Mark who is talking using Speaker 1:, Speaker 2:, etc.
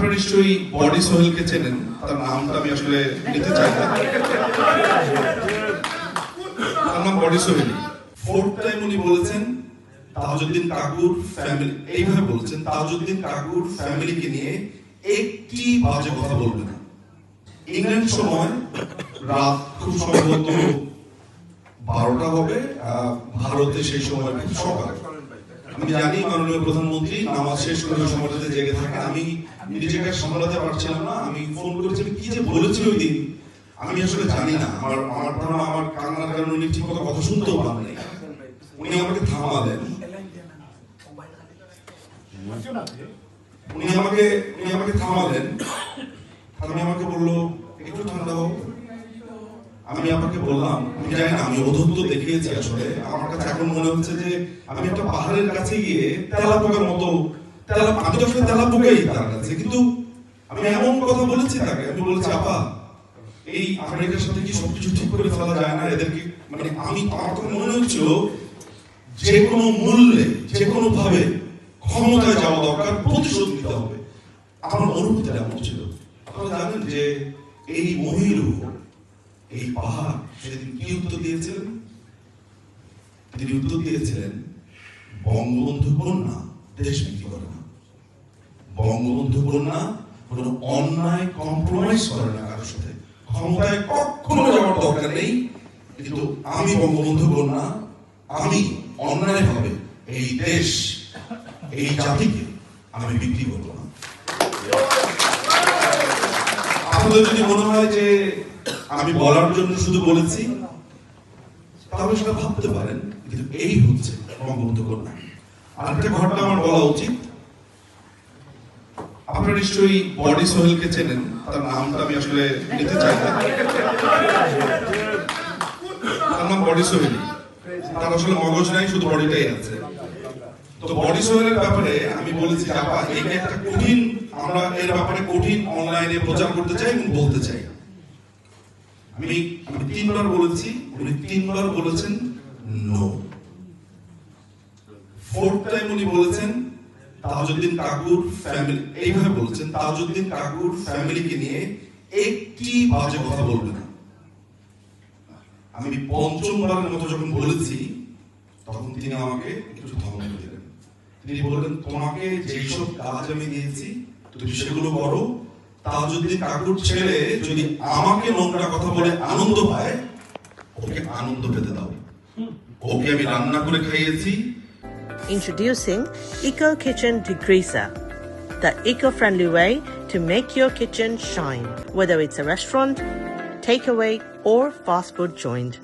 Speaker 1: আপনারা নিশ্চয়ই বডি সোহেলকে চেনেন? তার নামটা আমি আসলে নিতে চাই না। তার নাম বডি সোহেল। ফোর্থ টাইম উনি বলেছেন, তাজউদ্দিন কাকুর ফ্যামিলি এইভাবে বলেছেন, তাজউদ্দিন কাকুর ফ্যামিলিকে নিয়ে একটি বাজে কথা বলবে না। ইংল্যান্ড সময়, রাত খুব সম্ভবত বারোটা হবে ভারতে সেই সময় সকাল। আমি জানি মাননীয় প্রধানমন্ত্রী, নামাজ শেষ করে সময়টাতে জেগে থাকে আমি নিজেকে সামলাতে পারছিলাম না, আমি ফোন করেছি, আমি কি যে বলেছি ওই দিন? আমি আসলে জানি না। আমার আমার ধারণা, আমার কান্নার কারণে উনি ঠিক মতো কথা শুনতেও পারেন উনি আমাকে থামালেন উনি আমাকে উনি আমাকে থামা থামালেন থামিয়ে আমাকে বলল, একটু ঠান্ডা হোক আমি আমাকে বললাম, আমি জানি না, আমি অধত্ব দেখিয়েছি আসলে। আমার কাছে এখন মনে হচ্ছে যে আমি একটা পাহাড়ের কাছে গিয়ে তেলা পোকার মতো তেলা আমি তো আসলে তেলা পোকাই তার কাছে, কিন্তু আমি এমন কথা বলেছি তাকে। আমি বলেছি, আপা, এই আমেরিকার সাথে কি সবকিছু ঠিক করে ফেলা যায় না? এদেরকে মানে আমি, আমার তো মনে হচ্ছিল যে কোনো মূল্যে, যে কোনো ভাবে ক্ষমতায় যাওয়া দরকার, প্রতিশোধ নিতে হবে। আমার অনুভূতিটা এমন ছিল। আপনারা জানেন যে এই মহিলু এই পাহাড়, সেদিন কি উত্তর দিয়েছিলেন? তিনি উত্তর দিয়েছিলেন, বঙ্গবন্ধু কন্যা দেশ বিক্রি করে না। বঙ্গবন্ধু কন্যা কোনো অন্যায় কম্প্রোমাইজ করে না কারোর সাথে। ক্ষমতায় কখনো যাওয়ার দরকার নেই, কিন্তু আমি বঙ্গবন্ধু কন্যা আমি অন্যায় ভাবে এই দেশ, এই জাতিকে আমি বিক্রি করব না। আপনাদের যদি মনে হয় যে আমি বলার জন্য শুধু বলেছি, তাহলে সেটা ভাবতে পারেন, কিন্তু এই হচ্ছে বঙ্গবন্ধু কন্যা। আরেকটা ঘটনা আমার বলা উচিত। আপনারা নিশ্চয়ই বডি সোহেলকে চেনেন, তার নামটা আমি আসলে নিতে চাই না। তার নাম বডি সোহেল। তার আসলে মগজ নাই, শুধু বডিটাই আছে। তো বডি সোহেলের ব্যাপারে আমি বলেছি, আপা একটা কঠিন, আমরা এর ব্যাপারে কঠিন অনলাইনে প্রচার করতে চাই এবং বলতে চাই। আমি তিনবার বলেছি, উনি তিনবার বলেছেন নো ফোর্থ টাইম উনি বলেছেন, তাজউদ্দিন কাকুর ফ্যামিলি এইভাবে বলেছেন, তাজউদ্দিন কাকুর ফ্যামিলিকে নিয়ে একটি বাজে কথা বলবে না। আমি পঞ্চমবারের মতো যখন বলেছি, তখন তিনি আমাকে একটু ধমক দিলেন। তিনি বললেন, তোমাকে যেসব কাজ আমি দিয়েছি, তুমি সেগুলো করো তাজউদ্দিন কাকুর ছেলে যদি আমাকে নোংরা কথা বলে আনন্দ পায় ওকে আনন্দ পেতে দাও ওকে আমি রান্না করে খাইয়েছি
Speaker 2: Introducing Eco Kitchen Degreaser, the eco-friendly way to make your kitchen shine, whether it's a restaurant, takeaway, or fast food joint.